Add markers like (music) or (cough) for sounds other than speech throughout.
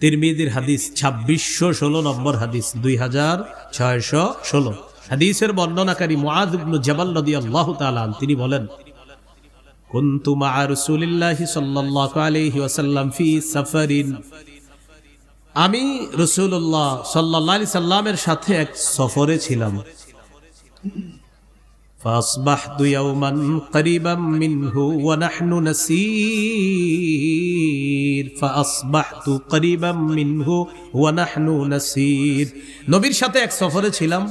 তিরমিদির হাদিস ছাব্বিশশো ষোলো নম্বর হাদিস দুই হাজার ছয়শো ষোলো। হাদিসের বর্ণনাকারী মুআদ ইবনু জাবাল রাদিয়াল্লাহু তাআলা আন, তিনি বলেন কুনতু মা রাসূলিল্লাহি সাল্লাল্লাহু আলাইহি ওয়াসাল্লাম ফি আমি রাসূলুল্লাহ সাল্লাল্লাহু সাল্লামের সাথে এক সফরে ছিলাম। فأصبحت يوما قريبا منه ونحن نسير فأصبحت قريبا منه ونحن نسير নবীর সাথে এক সফরে ছিলাম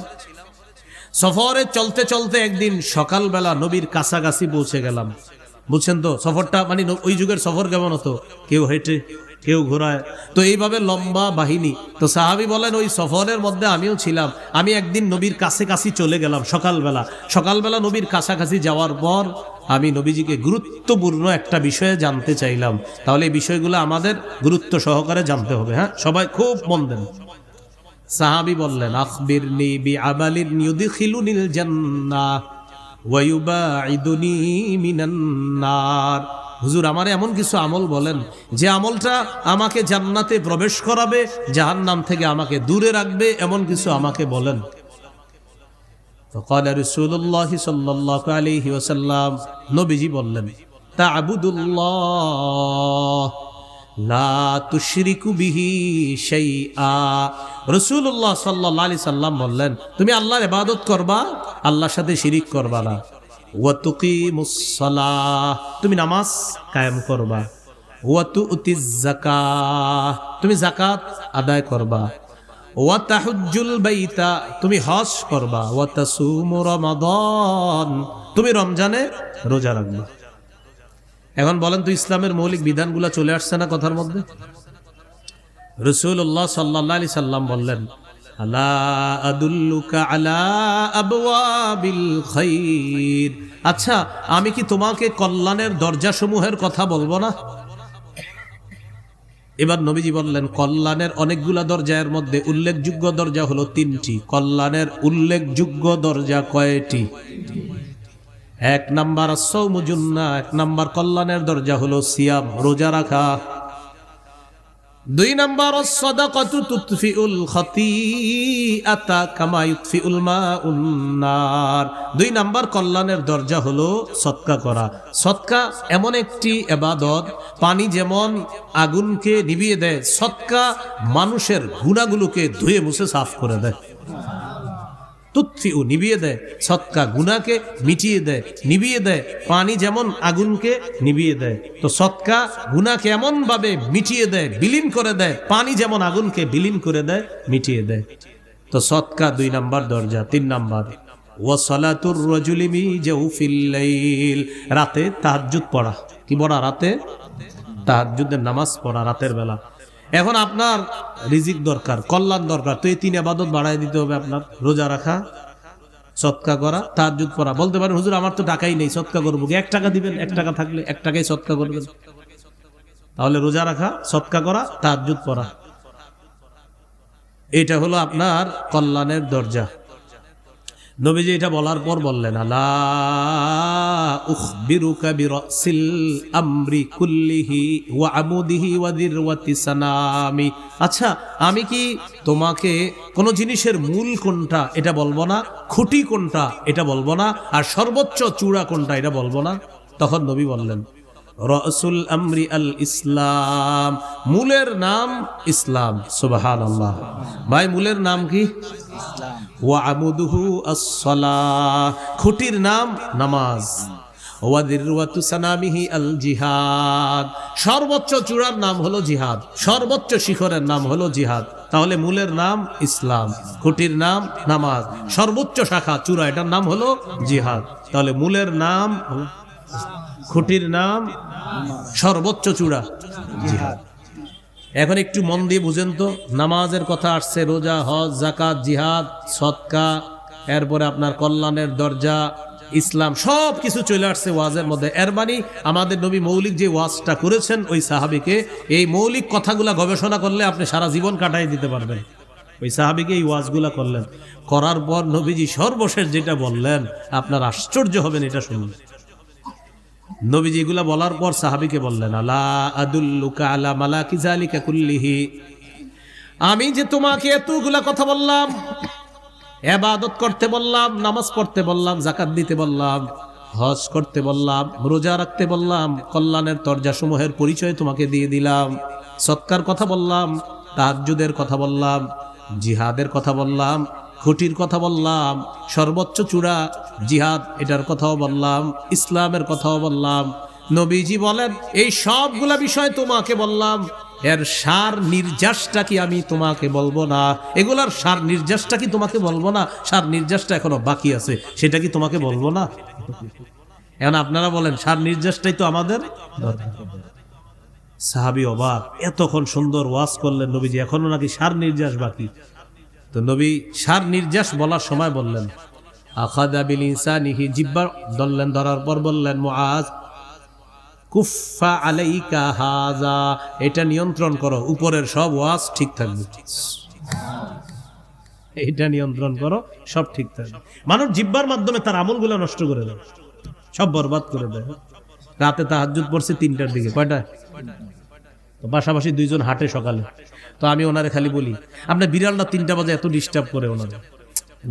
সফরে চলতে চলতে একদিন সকালবেলা নবীর কাছাকাছি পৌঁছে গেলাম বুঝছেন তো সফরটা মানে ন- ওই যুগের সফর কেমন হতো কেউ হেঁটে কেউ ঘোরায়। তো এইভাবে লম্বা বাহিনী, তো সাহাবি বলেন, ওই সফরের মধ্যে আমিও ছিলাম। আমি একদিন নবীর কাছে কাছে চলে গেলাম সকালবেলা। সকালবেলা নবীর কাছাকাছি যাওয়ার পর আমি নবীজিকে গুরুত্বপূর্ণ একটা বিষয়ে জানতে চাইলাম। তাহলে এই বিষয়গুলো আমাদের গুরুত্ব সহকারে জানতে হবে হ্যাঁ? সবাই খুব মন দেন। সাহাবি বললেন, আখবিরনি বি আমালিন ইউদখিলুনিল জান্নাহ ওয়া নার। হুজুর আমার এমন কিছু আমল বলেন যে আমলটা আমাকে জান্নাতে প্রবেশ করাবে জাহান্নাম থেকে আমাকে দূরে রাখবে এমন কিছু আমাকে বলেন فقال رسول الله صلى الله عليه وسلم নবীজি বললেন তা'বুদুল্লাহ লা তুশরিকু বিহি শাইআ রাসূলুল্লাহ সাল্লাল্লাহু আলাইহি সাল্লাম বললেন তুমি আল্লাহর ইবাদত করবা আল্লাহর সাথে শিরিক করবা না ওয়া তুকিমুস তুমি নামাজ কায়েম করবা। ওয়া তুতিজ যাকাহ তুমি জাকাত আদায় করবা। ওয়া তাহুজ্জুল বাইতা তুমি হজ করবা। ওয়া তাসুমু রমাদান। তুমি রমজানে রোজা রাখবা। এখন বলেন তো ইসলামের মৌলিক বিধানগুলো চলে আসছে না কথার মধ্যে? রসুল্লাহ সাল্লাহ আলি সাল্লাম বললেন আলা আদুল্লুকা আলা আবওয়াবিল খাইর আচ্ছা আমি কি তোমাকে কল্যাণের দরজাসমূহের কথা বলব না? এবার নবীজি বললেন, কল্যাণের অনেকগুলা দরজার মধ্যে উল্লেখযোগ্য দরজা হলো তিনটি। কল্যাণের উল্লেখযোগ্য দরজা কয়টি? এক নাম্বার সৌমুজুন্না এক নাম্বার কল্যাণের দরজা হলো সিয়াম, রোজা রাখা। দুই নম্বর দুই নাম্বার, কল্যাণের দরজা হলো সৎকা করা। সৎকা এমন একটি এবাদত, পানি যেমন আগুনকে নিভিয়ে দেয়, সৎকা মানুষের গুণাগুলোকে ধুয়ে মুছে সাফ করে দেয়। তুৎফি ও নিভিয়ে দেয়, সৎকা গুনাকে মিটিয়ে দেয় নিভিয়ে দেয়, পানি যেমন আগুনকে নিভিয়ে দেয়। তো সৎকা গুনাকে এমন ভাবে মিটিয়ে দেয়, বিলীন করে দেয়, পানি যেমন আগুনকে বিলীন করে দেয়, মিটিয়ে দেয়। তো সৎকা দুই নাম্বার দরজা, তিন নাম্বার। ওয়াসালাতুর রজুলিমি লাইল। রাতে তাহাজ্জুদ পড়া। কি পড়া রাতে? তাহাজ্জুদের নামাজ পড়া রাতের বেলা। এখন আপনার রিজিক দরকার, কল্যাণ দরকার। তো এই তিন আবাদত বাড়াই দিতে হবে আপনার, রোজা রাখা, সৎকা করা তার যুগ করা বলতে পারেন, হুজুর, আমার তো টাকাই নেই, সৎকা করব? এক টাকা দিবেন, এক টাকা থাকলে এক টাকাই সৎকা করবেন। তাহলে রোজা রাখা, সৎকা করা তার যুগ করা এটা হলো আপনার কল্যাণের দরজা। নবীজি এটা বলার পর বললেন আচ্ছা আমি কি তোমাকে কোনো জিনিসের মূল কোনটা এটা বলব না, খুঁটি কোনটা এটা বলব না, আর সর্বোচ্চ চূড়া কোনটা এটা বলব না? তখন নবী বললেন রসুল আমরি আল ইসলাম। মূলের নাম ইসলাম সুবাহান আল্লাহ ভাই, মূলের নাম কি? ওয়ামুদুহু আসসালাহ। খুঁটির নাম নামাজ। জিহাদ। সর্বোচ্চ চূড়ার নাম হলো জিহাদ। সর্বোচ্চ শিখরের নাম হলো জিহাদ। তাহলে মূলের নাম ইসলাম, খুঁটির নাম নামাজ। সর্বোচ্চ শাখা, চূড়া, এটার নাম হলো জিহাদ। তাহলে মূলের নাম খুঁটির নাম সর্বোচ্চ চূড়া। এখন একটু মন দিয়ে বুঝেন তো, নামাজের কথা আসছে, রোজা, হজ জাকাত জিহাদ সৎকা এরপরে আপনার কল্যাণের দরজা, ইসলাম, সব কিছু চলে আসছে ওয়াজের মধ্যে। এর মানে আমাদের নবী মৌলিক যে ওয়াজটা করেছেন ওই সাহাবিকে, এই মৌলিক কথাগুলা গবেষণা করলে আপনি সারা জীবন কাটাই দিতে পারবেন। ওই সাহাবিকে এই ওয়াজগুলা করলেন। করার পর নবীজি সর্বশেষ যেটা বললেন, আপনার আশ্চর্য হবেন এটা শুনলে। নবীজি এগুলা বলার পর সাহাবিকে বললেন, আলা আদুল্লুকা আলা মালাকি জালিকা কুল্লিহি? আমি যে তোমাকে এতগুলা কথা বললাম, এবাদত করতে বললাম, নামাজ পড়তে বললাম জাকাত দিতে বললাম, হজ করতে বললাম, রোজা রাখতে বললাম, কল্যাণের তর্জাসমূহের পরিচয় তোমাকে দিয়ে দিলাম, সৎকার কথা বললাম, তাহাজ্জুদের কথা বললাম, জিহাদের কথা বললাম খুঁটির কথা বললাম, সর্বোচ্চ চূড়া জিহাদ, এটার কথাও বললাম, ইসলামের কথাও বললাম। নবীজি বলেন, এই সবগুলা বিষয় তোমাকে বললাম, এর সার নির্যাসটা কি আমি তোমাকে বলব না? এগুলার সার নির্যাসটা কি তোমাকে বলব না? সার নির্যাসটা এখনও বাকি আছে, সেটা কি তোমাকে বলব না? এখন আপনারা বলেন, সার নির্যাসটাই তো আমাদের সাহাবি অবাক, এতক্ষণ সুন্দর ওয়াজ করলেন নবীজি, এখনও নাকি সার নির্যাস বাকি? তো নবী সার নির্যাস বলার সময় বললেন আখাদা বিল ইনসানিহি জিব্বা। ধরলেন, ধরার পর বললেন, মুআজ কুফা আলাইকা হাজা এটা নিয়ন্ত্রণ করো, উপরের সব ওয়াজ ঠিক থাকবে। এটা নিয়ন্ত্রণ করো, সব ঠিক থাকবে। মানুষ জিব্বার মাধ্যমে তার আমলগুলো নষ্ট করে দেয়, সব বরবাদ করে দেয়। রাতে তাহাজ্জুদ পড়ছে তিনটার দিকে কয়টা তো পাশাপাশি দুইজন হাঁটে সকালে। তো আমি ওনারে খালি বলি আপনার বিড়ালটা তিনটা বাজে এত ডিস্টার্ব করে ওনারে।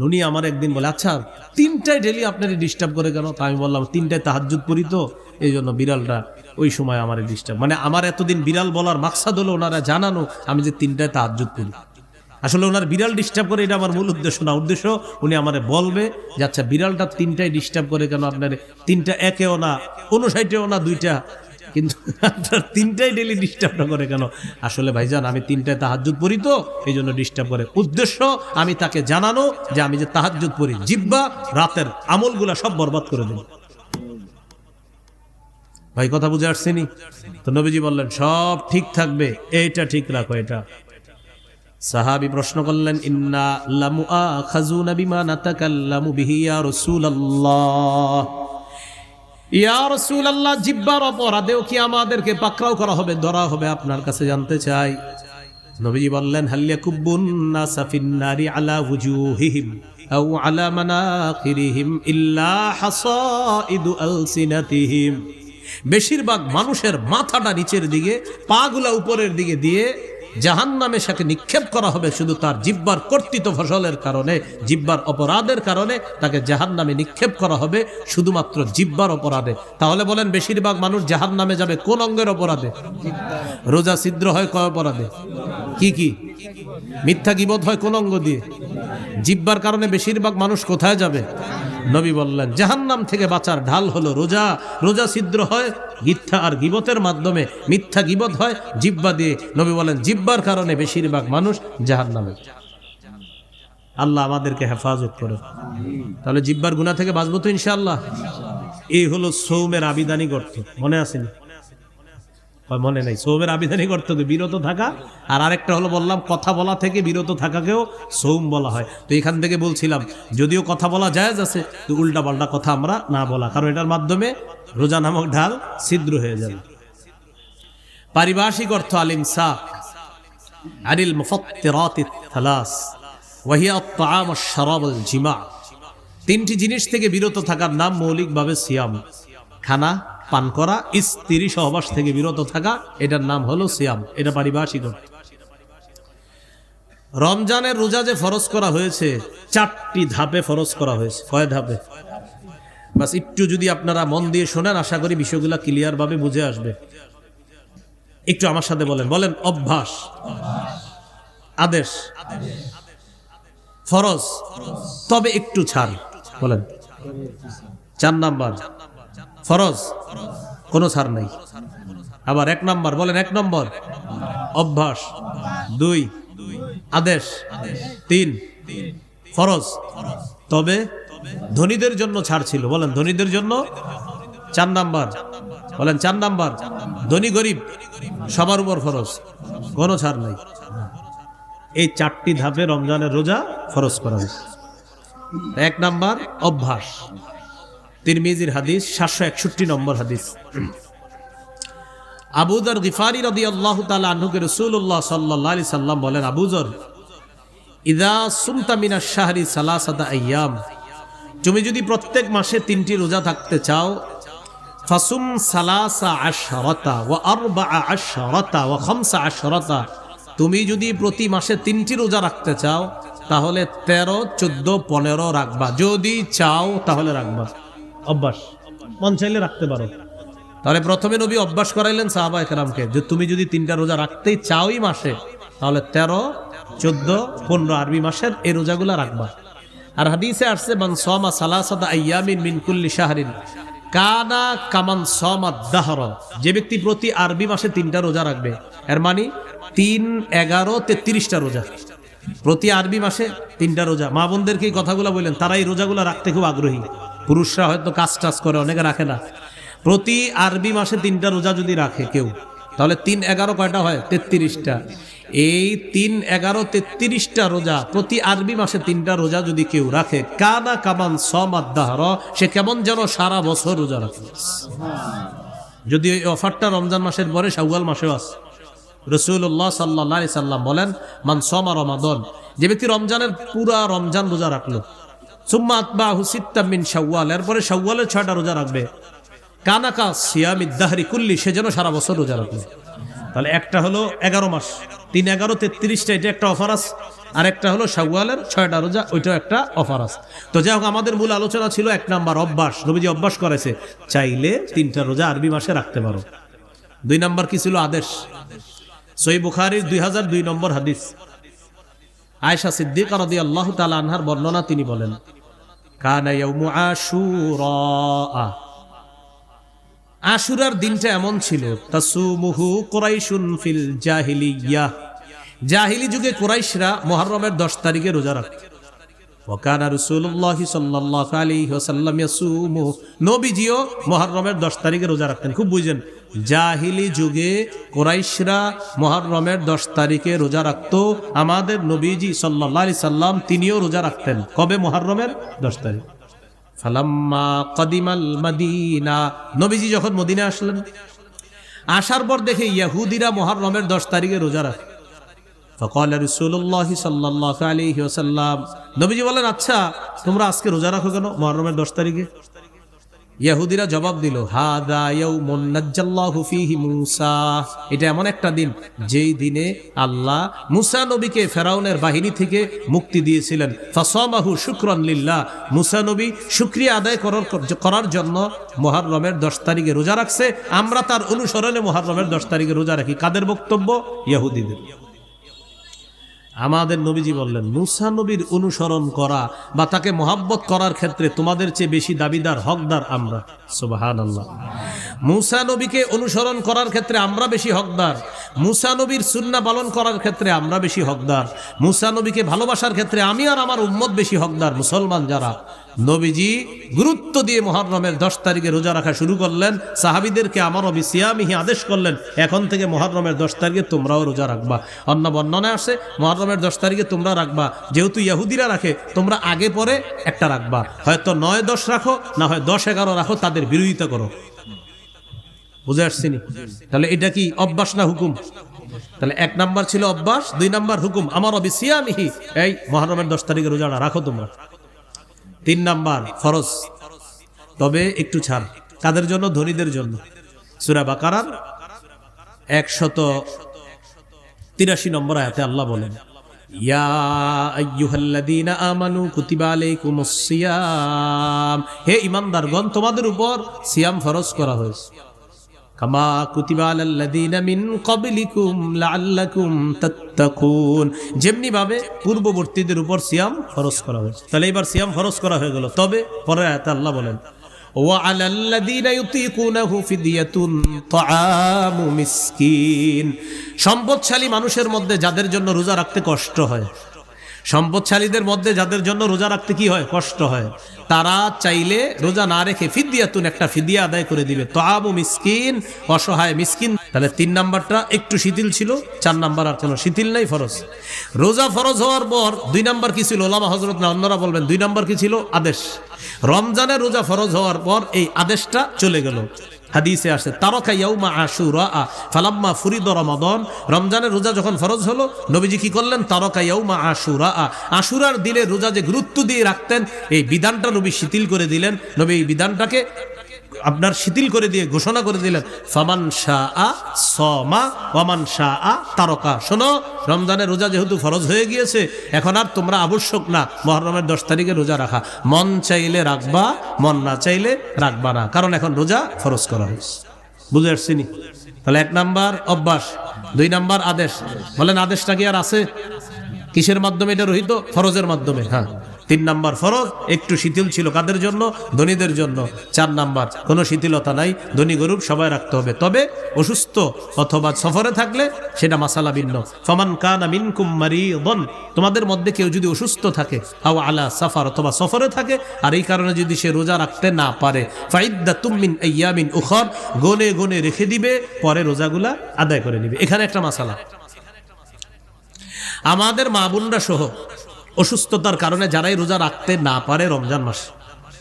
উনি আমার একদিন বলে আচ্ছা তিনটায় ডেলি আপনার ডিস্টার্ব করে কেন? তা আমি বললাম, তিনটায় তাহাজ্জুদ করি তো এই জন্য বিড়ালটা ওই সময় আমার ডিস্টার্ব মানে আমার এতদিন বিড়াল বলার মাকসাদ হলো ওনারা জানানো, আমি যে তিনটায় তাহাজ্জুদ করি। আসলে ওনার বিড়াল ডিস্টার্ব করে এটা আমার মূল উদ্দেশ্য না, উদ্দেশ্য উনি আমারে বলবে যে আচ্ছা বিড়ালটা তিনটায় ডিস্টার্ব করে কেন আপনার? তিনটা একেও না উনষাটেও না, দুইটা কিন্তু আপনার তিনটাই ডেলি ডিস্টার্বটা করে কেন? আসলে ভাইজান, আমি তিনটায় তাহাজ্জুদ পড়ি তো এই জন্য ডিস্টার্ব করে। উদ্দেশ্য, আমি তাকে জানানো যে আমি যে তাহাজ্জুদ পড়ি জিব্বা রাতের আমলগুলা সব বরবাদ করে দেব। ভাই, কথা বুঝে আসছেনি তো নবীজি বললেন, সব ঠিক থাকবে, এইটা ঠিক রাখো, এটা। সাহাবি প্রশ্ন করলেন, ইন্না লামু আখাজুনা বিমা নাতাকাল্লামু বিহি ইয়া রাসূলুল্লাহ। ইয়া রাসূলুল্লাহ, জিব্বার অপরাধেও কি আমাদেরকে পাকড়াও করা হবে ধরা হবে? আপনার কাছে জানতে চাই। নবীজি বললেন হাল্লিয়া কুব্বুন নাসা ফিন্নারি আলা ওয়ুজুহিহিম আও আলা মানাখিরিহিম ইল্লা হাসাইদু আলসিনাতিহিম। বেশিরভাগ মানুষের মাথাটা নিচের দিকে, পাগুলা উপরের দিকে দিয়ে জাহান নামে সাথে নিক্ষেপ করা হবে শুধু তার জিব্বার কর্তৃত ফসলের কারণে, জিব্বার অপরাধের কারণে তাকে জাহান নামে নিক্ষেপ করা হবে শুধুমাত্র জিব্বার অপরাধে। তাহলে বলেন বেশিরভাগ মানুষ জাহান নামে যাবে কোন অঙ্গের অপরাধে? রোজা ছিদ্র হয় কয় অপরাধে? কি কি? মিথ্যা গিবত হয় কোন অঙ্গ দিয়ে? জিব্বার কারণে বেশিরভাগ মানুষ কোথায় যাবে? নবী বললেন, জাহান্নাম থেকে বাঁচার ঢাল হলো রোজা। রোজা ছিদ্র হয় মিথ্যা আর গিবতের মাধ্যমে। মিথ্যা গিবত হয় জিব্বা দিয়ে। নবী বলেন, জিব্বার কারণে বেশিরভাগ মানুষ জাহান্নামে। আল্লাহ আমাদেরকে হেফাজত করে তাহলে জিব্বার গুণা থেকে বাঁচবো তো ইনশাআল্লাহ? এই হলো সৌমের আবিদানি গর্ত মনে আসেনি মনে নাই। সৌমের আবিধানি করতে হবে বিরত থাকা, আর আরেকটা হলো বললাম, কথা বলা থেকে বিরত থাকাকেও সৌম বলা হয়। তো এখান থেকে বলছিলাম, যদিও কথা বলা জায়েজ আছে, তো উল্টা পাল্টা কথা আমরা না বলা, কারণ এটার মাধ্যমে রোজা নামক ঢাল ছিদ্র হয়ে যাবে। পারিভাষিক অর্থ আলিম সাক আনিল তিনটি জিনিস থেকে বিরত থাকার নাম মৌলিকভাবে সিয়াম। খানা পান করা, স্ত্রী সহবাস থেকে বিরত থাকা, এটার নাম হলো সিয়াম, এটা পারিভাষিক রমজানের রোজা যে ফরজ করা হয়েছে, চারটি ধাপে ফরজ করা হয়েছে, কয় ধাপে? বাস একটু যদি আপনারা মন দিয়ে শোনেন, আশা করি বিষয়গুলো ক্লিয়ার ভাবে বুঝে আসবে। একটু আমার সাথে বলেন বলেন অভ্যাস, আদেশ, ফরজ, তবে একটু ছাড়, বলেন। চার নাম্বার ফরজ, কোনো ছাড় নাই। আবার এক নম্বর, বলেন এক নম্বর। অভ্যাস, দুই। আদেশ, তিন। ফরজ। তবে ধনীদের জন্য ছাড় ছিল। বলেন, ধনীদের জন্য চার নাম্বার। বলেন, চার নাম্বার। ধনী গরিব, সবার উপর ফরজ। কোনো ছাড় নাই। এই চারটি ধাপে রমজানের রোজা ফরজ করা হয়েছে। এক নাম্বার, অভ্যাস। তিরমিজির হাদিস, সাতশো একষট্টি নম্বর হাদিস। আবুদর গিফারি রদি আল্লাহ তালা আহ্নুকে রসুল্লাহ সাল্লাহ আলি সাল্লাম বলেন আবুজর ইদা সুমতামিনা শাহরি সালাসাদা আয়াম তুমি যদি প্রত্যেক মাসে তিনটি রোজা থাকতে চাও, ফাসুম সালাসা আশরতা ও আরবা আশরতা ও খমসা আশরতা, তুমি যদি প্রতি মাসে তিনটি রোজা রাখতে চাও, তাহলে তেরো, চোদ্দ, পনেরো রাখবা। যদি চাও, তাহলে রাখবা। অভ্যাস। মন চাইলে রাখতে পারো। তাহলে প্রথমে নবী অভ্যাস করাইলেন সাহাবা একরামকে যে তুমি যদি তিনটা রোজা রাখতেই চাওই মাসে, তাহলে তেরো, চোদ্দ, পনেরো আরবি মাসের এই রোজাগুলো রাখবা। আর হাদিসে আসছে, মান সমা সালাসাদা আইয়ামিন মিন কুল্লি শাহরিন কানা কামান সমা দাহর। যে ব্যক্তি প্রতি আরবি মাসে তিনটা রোজা রাখবে, এর মানে তিন, এগারো, তেত্রিশটা রোজা। প্রতি আরবি মাসে তিনটা রোজা। মা বোনদেরকে এই কথাগুলো বললেন, তারা এই রোজাগুলো রাখতে খুব আগ্রহী। পুরুষরা হয়তো কাজ টাজ করে, অনেকে রাখে না। প্রতি আরবি মাসে তিনটা রোজা যদি রাখে কেউ, তাহলে তিন এগারো কয়টা হয়? তেত্রিশটা। এই তিন এগারো তেত্রিশটা রোজা, প্রতি আরবি মাসে তিনটা রোজা যদি কেউ রাখে, কানা কামান সমাদ্দাহর সে কেমন যেন সারা বছর রোজা রাখে। যদি এই অফারটা রমজান মাসের পরে, শাওয়াল মাসেও আছে। রসুল্লাহ সাল্লাহ সাল্লাম বলেন, মান সমা রমাদন যে ব্যক্তি রমজানের পুরা রমজান রোজা রাখল সুম্মা আতবা হুসিত্তামিন শাওয়াল, এরপরে শাওয়ালের ছয়টা রোজা রাখবে। কানাকা সিয়ামিদ্দাহারি কুল্লি, সে যেন সারা বছর রোজা রাখবে তাহলে একটা হলো এগারো মাস, তিন এগারো তেত্রিশটা এটা একটা অফার আছে, আর একটা হলো শাওয়ালের ছয়টা রোজা, ওইটাও একটা অফার আছে। তো যাই হোক, আমাদের মূল আলোচনা ছিল এক নাম্বার অভ্যাস, নবীজি অভ্যাস করেছে, চাইলে তিনটা রোজা আরবি মাসে রাখতে পারো। দুই নাম্বার কি ছিল? আদেশ। সই বুখারির দুই হাজার দুই নম্বর হাদিস। আয়সা সিদ্দিক রদি আল্লাহ তালা আনহার বর্ণনা তিনি বলেন কানা ইয়াউমু আশুরা। আশুরার দিনটা এমন ছিল, তাসুমুহু কোরাইশুন ফিল জাহিলিয়া। জাহিলি যুগে কোরাইশরা মুহররমের দশ তারিখে রোজা রাখত। ওকানা রসুল্লাহ সাল্লাহ আলী ওসাল্লাম ইয়াসুমু নবীজিও মুহররমের দশ তারিখে রোজা রাখতেন। খুব বুঝেন জাহিলি যুগে কোরাইশরা মুহররমের দশ তারিখে রোজা রাখতো। আমাদের নবীজি সাল্লাহ আলি সাল্লাম তিনিও রোজা রাখতেন। কবে মুহররমের? দশ তারিখ। যখন আসলেন, আসার পর দেখে দশ তারিখে রোজা বলেন আচ্ছা তোমরা আজকে রোজা রাখো কেন মহরমের দশ তারিখে? ইয়াহুদিরা জবাব দিল মূসা। এটা এমন একটা দিন, যেই দিনে আল্লাহ মুসা নবীকে ফেরাউনের বাহিনী থেকে মুক্তি দিয়েছিলেন। ফাসামাহু শুকরান লিল্লাহ। মুসা নবী শুকরিয়া আদায় করার করার জন্য মুহররমের দশ তারিখে রোজা রাখছে। আমরা তার অনুসরণে মুহররমের দশ তারিখে রোজা রাখি। কাদের বক্তব্য? ইয়াহুদিদের আমাদের নবীজি বললেন, মুসা নবীর অনুসরণ করা বা তাকে মহাব্বত করার ক্ষেত্রে তোমাদের চেয়ে বেশি দাবিদার, হকদার আমরা। সুবাহান আল্লাহ মুসা নবীকে অনুসরণ করার ক্ষেত্রে আমরা বেশি হকদার। মুসা নবীর সুন্না পালন করার ক্ষেত্রে আমরা বেশি হকদার। মুসা নবীকে ভালোবাসার ক্ষেত্রে আমি আর আমার উম্মত বেশি হকদার, মুসলমান যারা। নবীজি গুরুত্ব দিয়ে মহরমের দশ তারিখে রোজা রাখা শুরু করলেন, সাহাবিদেরকে আমারও বিসিয়ামিহি আদেশ করলেন, এখন থেকে মহরমের দশ তারিখে তোমরাও রোজা রাখবা। অন্য বর্ণনায় আসে, মহরমের দশ তারিখে তোমরা রাখবা, যেহেতু ইয়াহুদিরা রাখে, তোমরা আগে পরে একটা রাখবা। হয়তো নয়, দশ রাখো, না হয় দশ, এগারো রাখো, তাদের বিরোধিতা করো। বুঝে আসছিনি তাহলে এটা কি অভ্যাস না হুকুম? তাহলে এক নাম্বার ছিল অভ্যাস, দুই নাম্বার হুকুম আমার অবিসিয়ামিহি এই মহরমের দশ তারিখে রোজাটা রাখো তোমরা। তিন নাম্বার, ফরজ। তবে একটু ছাড়। কাদের জন্য? ধনীদের জন্য। সুরা বাকারার একশত তিরাশি নম্বর আয়াতে আল্লাহ বলেন হে ইমানদারগণ, তোমাদের উপর সিয়াম ফরজ করা হয়েছে। কামা কুতিবা আলাল্লাযীনা মিন ক্বাবলিকুম লাআল্লাকুম তাত্তাকুন যেমনি ভাবে পূর্ববর্তীদের উপর সিয়াম ফরজ করা হয়েছে তাহলে এবার সিয়াম ফরজ করা হয়ে গেল তবে পরের আয়াতে আল্লাহ বলেন وعلى الذين يطيقونه فدية طعام مسكين সম্পদশালী মানুষের মধ্যে যাদের জন্য রোজা রাখতে কষ্ট হয় সম্পদশালীদের মধ্যে যাদের জন্য রোজা রাখতে কি হয়? কষ্ট হয়। তারা চাইলে রোজা না রেখে ফিদিয়াতুন একটা ফিদিয়া আদায় করে দিবে। তো আবু মিসকিন, অসহায় মিসকিন। তাহলে তিন নাম্বারটা একটু শিথিল ছিল, চার নাম্বার আর কোনো শিথিল নাই, ফরজ। রোজা ফরজ হওয়ার পর দুই নাম্বার কি ছিল? ওলামা হজরত না, অন্যরা বলবেন, দুই নাম্বার কি ছিল? আদেশ। রমজানের রোজা ফরজ হওয়ার পর এই আদেশটা চলে গেল। হাদিসে আসে তারকা ইয়াউমা আশুরা ফালাম্মা ফুরিদ রমাদন। রমজানের রোজা যখন ফরজ হলো, নবীজি কি করলেন? তারকা ইয়াউমা আশুরা আশুরার দিলে রোজা যে গুরুত্ব দিয়ে রাখতেন, এই বিধানটা নবী শিথিল করে দিলেন। নবী এই বিধানটাকে আপনার শিথিল করে দিয়ে ঘোষণা করে দিলেন, ফামান শাহ আ সমা ওয়ামান শাহ আ তারকা। শোনো রমজানের রোজা যেহেতু ফরজ হয়ে গিয়েছে, এখন আর তোমরা আবশ্যক না, মহরমের দশ তারিখে রোজা রাখা। মন চাইলে রাখবা, মন না চাইলে রাখবা না, কারণ এখন রোজা ফরজ করা হয়েছে। বুঝে আসছিনি তাহলে এক নাম্বার অভ্যাস, দুই নাম্বার আদেশ। বলেন, আদেশটা কি আর আছে? কিসের মাধ্যমে এটা রহিত? ফরজের মাধ্যমে হ্যাঁ। তিন নাম্বার ফরজ, একটু শিথিল ছিল কাদের জন্য? ধনীদের জন্য। চার নাম্বার, কোনো শিথিলতা নাই, ধনী গরুব সবাই রাখতে হবে। তবে অসুস্থ অথবা সফরে থাকলে সেটা মাসালা ভিন্ন। ফমান কান মিনকুম মারিদন, তোমাদের মধ্যে কেউ যদি অসুস্থ থাকে, আও আলা সাফার অথবা সফরে থাকে, আর এই কারণে যদি সে রোজা রাখতে না পারে ফাইদ্দা তুমিন ইয়ামিন উখর, গনে গনে রেখে দিবে, পরে রোজাগুলা আদায় করে নিবে। এখানে একটা মাসালা। আমাদের মা বোনরা সহ অসুস্থতার কারণে যারাই রোজা রাখতে না পারে রমজান মাস।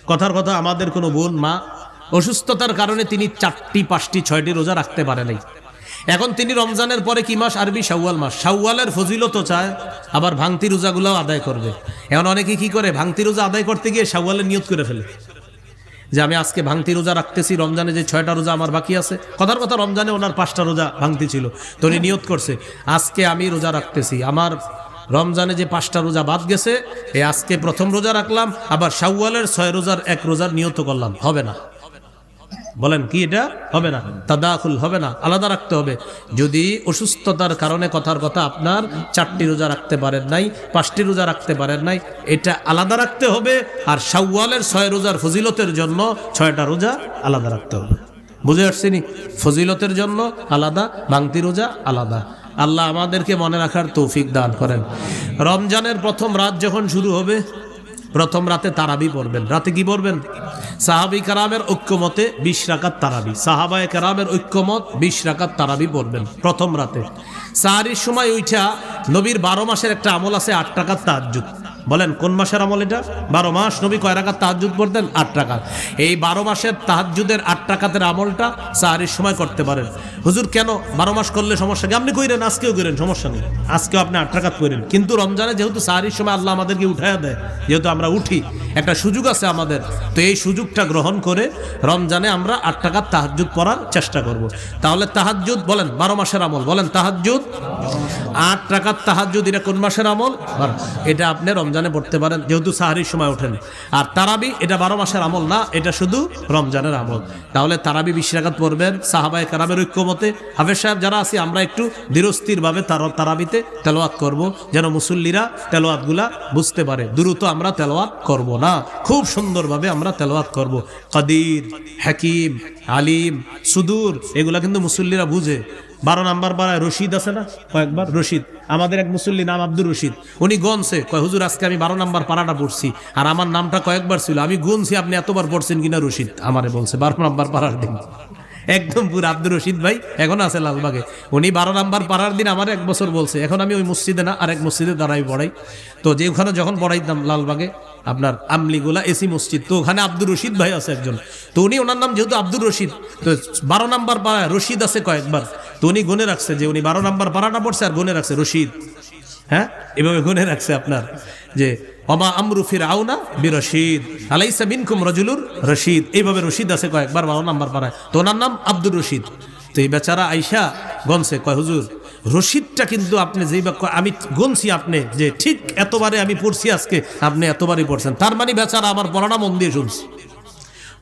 কথার কথা, আমাদের কোনো বোন, মা, অসুস্থতার কারণে তিনি চারটি, পাঁচটি, ছয়টি রোজা রাখতে পারে নাই। এখন তিনি রমজানের পরে কি মাস? আরবি শাওয়াল মাস। শাওয়ালের ফজিলতও চায়, আবার ভাঙতি রোজাগুলোও আদায় করবে। এখন অনেকে কি করে? ভাঙতি রোজা আদায় করতে গিয়ে শাওয়ালের নিয়ত করে ফেলে। যে আমি আজকে ভাঙতি রোজা রাখতেছি, রমজানে যে ছয়টা রোজা আমার বাকি আছে। কথার কথা, রমজানে ওনার পাঁচটা রোজা ভাঙতি ছিল, তো উনি নিয়ত করছে, আজকে আমি রোজা রাখতেছি, আমার রমজানে যে পাঁচটা রোজা বাদ গেছে এই আজকে প্রথম রোজা রাখলাম, আবার শাওয়ালের ছয় রোজার এক রোজার নিয়ত করলাম। হবে না। বলেন, কি এটা? হবে না। তাদাখুল হবে না। আলাদা রাখতে হবে। যদি অসুস্থতার কারণে কথার কথা আপনার চারটি রোজা রাখতে পারেন নাই, পাঁচটি রোজা রাখতে পারেন নাই, এটা আলাদা রাখতে হবে, আর শাওয়ালের ছয় রোজার ফজিলতের জন্য ছয়টা রোজা আলাদা রাখতে হবে। বুঝে আসছেনি? ফজিলতের জন্য আলাদা ভাঙতি রোজা আলাদা। আল্লাহ আমাদেরকে মনে রাখার তৌফিক দান করেন। রমজানের প্রথম রাত যখন শুরু হবে, প্রথম রাতে তারাবি পড়বেন। রাতে কি পড়বেন? সাহাবি কারামের ঐক্যমতে বিশ রাকাত তারাবি। সাহাবায় কারামের ঐক্যমত বিশ রাকাত তারাবি পড়বেন প্রথম রাতে। সাহারির সময় উঠা নবীর বারো মাসের একটা আমল আছে, আট টাকার তাহাজ্জুদ। বলেন, কোন মাসের আমল এটা? বারো মাস। নবী কয় রাকাত তাহাজ্জুদ পড়তেন? আট টাকা এই বারো মাসের তাহাজ্জুদের আট টাকাতের আমলটা সাহারির সময় করতে পারেন। হুজুর, কেন? বারো মাস করলে সমস্যা কি? আপনি কইরেন, আজকেও করেন সমস্যা নেই। আজকেও আপনি আট টাকাত করেন কিন্তু রমজানে যেহেতু সাহারির সময় আল্লাহ আমাদেরকে উঠাইয়া দেয়, যেহেতু আমরা উঠি, একটা সুযোগ আছে আমাদের। তো এই সুযোগটা গ্রহণ করে রমজানে আমরা আট টাকার তাহাজ্জুদ পড়ার চেষ্টা করব। তাহলে তাহাজ্জুদ, বলেন, বারো মাসের আমল, বলেন, তাহাজ্জুদ, আট টাকার তাহাজ্জুদ, এটা কোন মাসের আমল? এটা আপনি রমজানে পড়তে পারেন, যেহেতু সাহারির সময় ওঠেন। আর তারাবি, এটা বারো মাসের আমল না, এটা শুধু রমজানের আমল। তাহলে তারাবি বিশ পড়বেন, সাহাবায় কারামের ঐক্যমতে। হাফেজ সাহেব যারা আছি, আমরা একটু ধীরস্থিরভাবে তার তারাবিতে তেলোয়াত করব, যেন মুসল্লিরা তেলোয়াতগুলা বুঝতে পারে। দ্রুত আমরা তেলোয়াত করব না, খুব সুন্দরভাবে আমরা তেলোয়াত করব। কদির, হাকিম, আলিম, সুদূর, এগুলা কিন্তু মুসল্লিরা বুঝে। বারো নাম্বার পাড়ায় রশিদ আছে না? কয়েকবার? রশিদ। আমাদের এক মুসল্লি নাম আব্দুর রশিদ। উনি গনছে। কয়, হুজুর, আজকে আমি বারো নাম্বার পাড়াটা পড়ছি। আর আমার নামটা কয়েকবার ছিল। আমি গুনছি, আপনি এতবার পড়ছেন কিনা রশিদ? আমারে বলছে, বারো নাম্বার পাড়ার দিন। একদম পুরো আব্দুর রশিদ ভাই, এখন আছে লালবাগে। উনি বারো নাম্বার পাড়ার দিন আমার এক বছর বলছে, এখন আমি ওই মসজিদে না আর এক মসজিদে দাঁড়াই পড়াই। তো যে ওখানে যখন পড়াইতাম লালবাগে, আপনার আমলিগুলা এসি মসজিদ, তো ওখানে আব্দুর রশিদ ভাই আছে একজন। তো উনি ওনার নাম যেহেতু আব্দুর রশিদ, তো বারো নাম্বার পাড়ায় রশিদ আছে কয়েকবার। তো উনি গুনে রাখছে, যে উনি বারো নাম্বার পাড়াটা পড়ছে আর গুনে রাখছে, রশিদ। হ্যাঁ? এভাবে গুনে রাখছে আপনার, যে অমা আমরু ফির আউনা বি রশিদ আলাইসা মিনকুম রজুলুর রশিদ। এইভাবে রশিদ আছে কয়েকবার বারো নাম্বার পাড়ায়। তো ওনার নাম আব্দুর রশিদ। তো এই বেচারা আইসা গনছে, কয়, হুজুর, রশিদটা কিন্তু আপনি যেই বাক্য আমি গুনছি আপনি, যে ঠিক এতবারে আমি পড়ছি আজকে, আপনি এতবারই পড়ছেন। তার মানে বেচারা আমার পড়াটা মন দিয়ে শুনছি।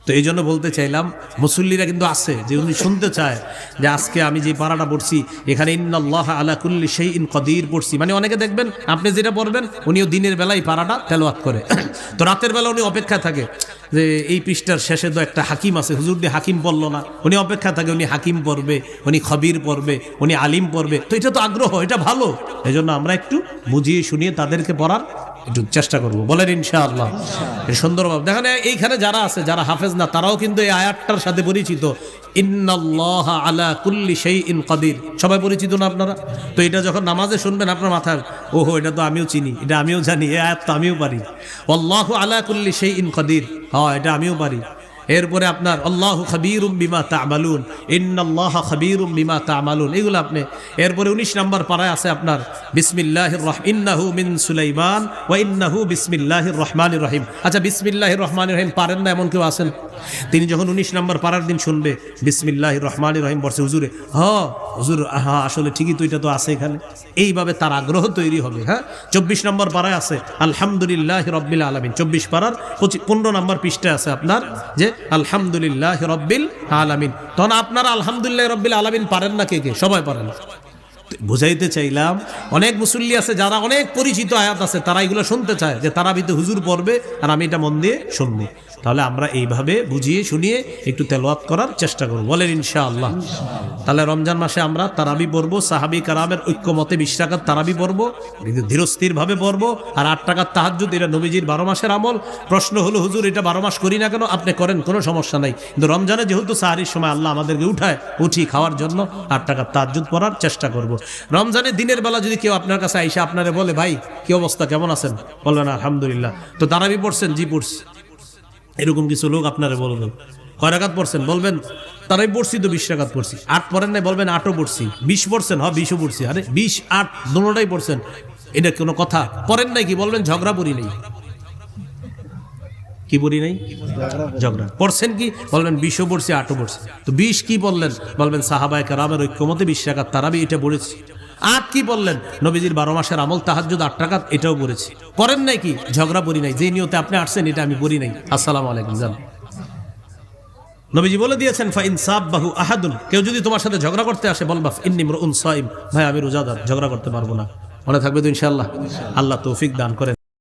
তো এই জন্য বলতে চাইলাম, মুসল্লিরা কিন্তু আছে, যে উনি শুনতে চায় যে আজকে আমি যে পাড়াটা পড়ছি, এখানে ইন্নাল্লাহ আলা কুল্লি সেই ইন কদির পড়ছি। মানে অনেকে দেখবেন, আপনি যেটা পড়বেন, উনিও দিনের বেলায় পাড়াটা তেলোয়াত করে। (coughs) তো রাতের বেলা উনি অপেক্ষা থাকে যে এই পৃষ্ঠার শেষে তো একটা হাকিম আছে, হুজুর দিয়ে হাকিম পড়ল না। উনি অপেক্ষা থাকে, উনি হাকিম পড়বে, উনি খবির পড়বে, উনি আলিম পড়বে। তো এটা তো আগ্রহ, এটা ভালো। এই আমরা একটু বুঝিয়ে শুনিয়ে তাদেরকে পড়ার একটু চেষ্টা করব। বলেন ইনশাআল্লাহ। সুন্দরভাবে। দেখেন এইখানে যারা আছে যারা হাফেজ না তারাও কিন্তু এই আয়াতটার সাথে পরিচিত। ইন্নাল্লাহ আলা কুল্লি সেই ইন কাদির। সবাই পরিচিত না আপনারা? তো এটা যখন নামাজে শুনবেন আপনার মাথায় ওহো এটা তো আমিও চিনি এটা আমিও জানি এই আয়াত তো আমিও পারি। আল্লাহ আলা কুল্লি সেই ইন কাদির। হ্যাঁ এটা আমিও পারি। এরপরে আপনার, আল্লাহ খাবিরুম বিমা তামালুন ইন্নাল্লাহ খাবিরুম বিমা তামালুন এগুলো আপনি, এরপরে উনিশ নম্বর পাড়ায় আছে আপনার, বিসমিল্লাহির রহ ইন্নাহু মিন সুলাইমান ওয়া ইন্নাহু বিসমিল্লাহির রহমানির রহিম আচ্ছা বিসমিল্লাহির রহমানির রহিম পারেন না এমন কেউ আছেন? তিনি যখন উনিশ নম্বর পাড়ার দিন শুনবে, বিসমিল্লাহির রহমানির রহিম বলছে হুজুরে হ হুজুর হ্যাঁ আসলে ঠিকই তো এটা তো আছে এখানে, এইভাবে তার আগ্রহ তৈরি হবে হ্যাঁ? চব্বিশ নম্বর পাড়ায় আছে, আলহামদুলিল্লাহ রব্বিল আলমিন চব্বিশ পাড়ার পঁচিশ পনেরো নম্বর পৃষ্ঠায় আছে আপনার, যে আলহামদুলিল্লাহ রব্বিল আলামিন। তখন আপনারা আলহামদুলিল্লাহ রব্বিল আলামিন পারেন না কে কে? সবাই পারেন। বুঝাইতে চাইলাম, অনেক মুসল্লি আছে যারা অনেক পরিচিত আয়াত আছে, তারা এগুলো শুনতে চায় যে তারা বিতে হুজুর পড়বে আর আমি এটা মন দিয়ে শুনব। তাহলে আমরা এইভাবে বুঝিয়ে শুনিয়ে একটু তেলোয়াত করার চেষ্টা করব। বলেন ইনশাআল্লাহ। তাহলে রমজান মাসে আমরা তারাবি পড়ব, সাহাবি কারামের ঐক্যমতে বিশ টাকার তারাবি পড়ব, কিন্তু ধীরস্থির ভাবে পড়ব, আর আট টাকার তাহাজুদ এটা নবীজির বারো মাসের আমল। প্রশ্ন হলো, হুজুর, এটা বারো মাস করি না কেন? আপনি করেন, কোনো সমস্যা নাই। কিন্তু রমজানে যেহেতু সাহারির সময় আল্লাহ আমাদেরকে উঠায়, উঠি খাওয়ার জন্য, আট টাকার তাহাজুদ পড়ার চেষ্টা করব। রমজানে দিনের বেলা যদি কেউ আপনার কাছে আইসা আপনারে বলে, ভাই, কি অবস্থা? কেমন আছেন? বলবেন আলহামদুলিল্লাহ। তো তারাবি পড়ছেন, জি পড়ছি। এরকম কিছু লোক আপনারা বলবেন। কয় রাকাত পড়ছেন? বলবেন, তারাই পড়ছি তো বিশ রাকাত পড়ছি। আট পড়েন নাই, বলবেন আটও পড়ছি। বিশ পড়ছেন? হ, বিশও পড়ছি। আরে বিশ, আট দুটাই পড়ছেন। এটা কোনো কথা? পড়েন নাই কি? বলবেন, ঝগড়া পড়ি নেই। কি পড়ি নাই? ঝগড়া। পড়ছেন কি? বলবেন, বিশও পড়ছি, আটও পড়ছি। তো বিশ কি বললেন? বলবেন, সাহাবায় কারামের ঐক্যমতে বিশ রাকাত তারাবি এটা পড়েছি। আট কি বললেন? নবীজির বারো মাসের আমল তাহাজ্জুদ আট টাকা এটাও পড়েছি করেন নাই কি? ঝগড়া পড়ি নাই। যে নিয়তে আপনি আসছেন, এটা আমি পড়ি নাই। আসসালাম আলাইকুম, জান। নবীজি বলে দিয়েছেন, ফাইন সাব বাহু আহাদুন। কেউ যদি তোমার সাথে ঝগড়া করতে আসে বলবা ইন্নি উন সাইম। ভাই, আমি রোজাদার, ঝগড়া করতে পারব না। মনে থাকবে তো, ইনশাআল্লাহ। আল্লাহ তৌফিক দান করেন।